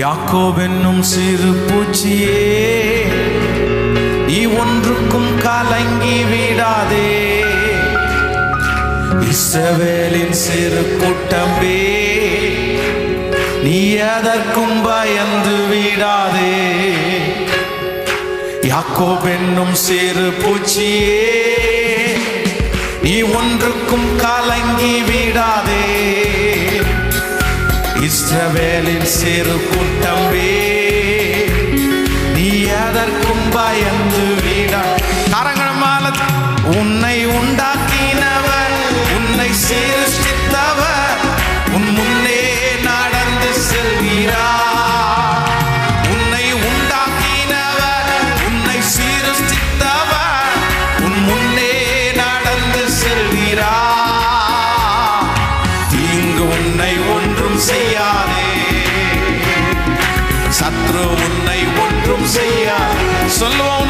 யாக்கோவென்னும் சிறு பூச்சியே நீ ஒன்றுக்கும் கலங்கி விடாதே. இஸ்ரவேலின் சிறு கூட்டம்பே நீ எதற்கும் பயந்து விடாதே. யாக்கோவென்னும் சிறு பூச்சியே இஸ்ரவேலின் சிறு கூட்டம்பே. நீ எதற்கும் பயந்து வீடா கரங்கள் மாலத் உன்னை செய்யா. சொல்லுவோம்